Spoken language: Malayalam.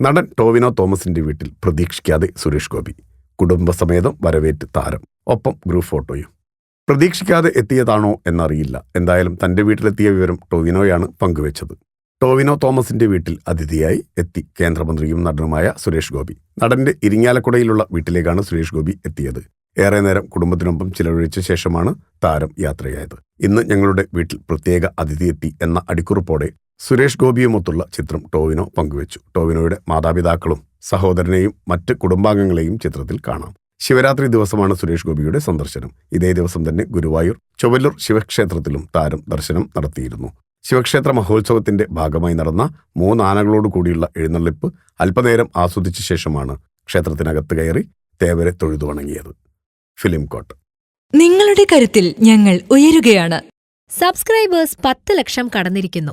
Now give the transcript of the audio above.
നടൻ ടോവിനോ തോമസിന്റെ വീട്ടിൽ പ്രതീക്ഷിക്കാതെ സുരേഷ് ഗോപി കുടുംബസമേതം വരവേറ്റ് താരം ഒപ്പം ഗ്രൂപ്പ് ഫോട്ടോയും. പ്രതീക്ഷിക്കാതെ എത്തിയതാണോ എന്നറിയില്ല. എന്തായാലും തന്റെ വീട്ടിലെത്തിയ വിവരം ടോവിനോയാണ് പങ്കുവച്ചത്. ടോവിനോ തോമസിന്റെ വീട്ടിൽ അതിഥിയായി എത്തി കേന്ദ്രമന്ത്രിയും നടനുമായ സുരേഷ് ഗോപി. നടന്റെ ഇരിങ്ങാലക്കുടയിലുള്ള വീട്ടിലേക്കാണ് സുരേഷ് ഗോപി എത്തിയത്. ഏറെ നേരം കുടുംബത്തിനൊപ്പം ചിലവഴിച്ച ശേഷമാണ് താരം യാത്രയായത്. ഇന്ന് ഞങ്ങളുടെ വീട്ടിൽ പ്രത്യേക അതിഥിയെത്തി എന്ന അടിക്കുറിപ്പോടെ സുരേഷ് ഗോപിയുമൊത്തുള്ള ചിത്രം ടോവിനോ പങ്കുവച്ചു. ടോവിനോയുടെ മാതാപിതാക്കളും സഹോദരനെയും മറ്റ് കുടുംബാംഗങ്ങളെയും ചിത്രത്തിൽ കാണാം. ശിവരാത്രി ദിവസമാണ് സുരേഷ് ഗോപിയുടെ സന്ദർശനം. ഇതേ ദിവസം തന്നെ ഗുരുവായൂർ ചൊവ്വല്ലൂർ ശിവക്ഷേത്രത്തിലും താരം ദർശനം നടത്തിയിരുന്നു. ശിവക്ഷേത്ര മഹോത്സവത്തിന്റെ ഭാഗമായി നടന്ന മൂന്നാനകളോട് കൂടിയുള്ള എഴുന്നള്ളിപ്പ് അല്പനേരം ആസ്വദിച്ച ശേഷമാണ് ക്ഷേത്രത്തിനകത്ത് കയറി തേവരെ തൊഴുതു വണങ്ങിയത് ഫിലിം കോട്ട്. നിങ്ങളുടെ കരുത്തിൽ ഞങ്ങൾ ഉയരുകയാണ്. സബ്സ്ക്രൈബേഴ്സ് പത്ത് ലക്ഷം കടന്നിരിക്കുന്നു.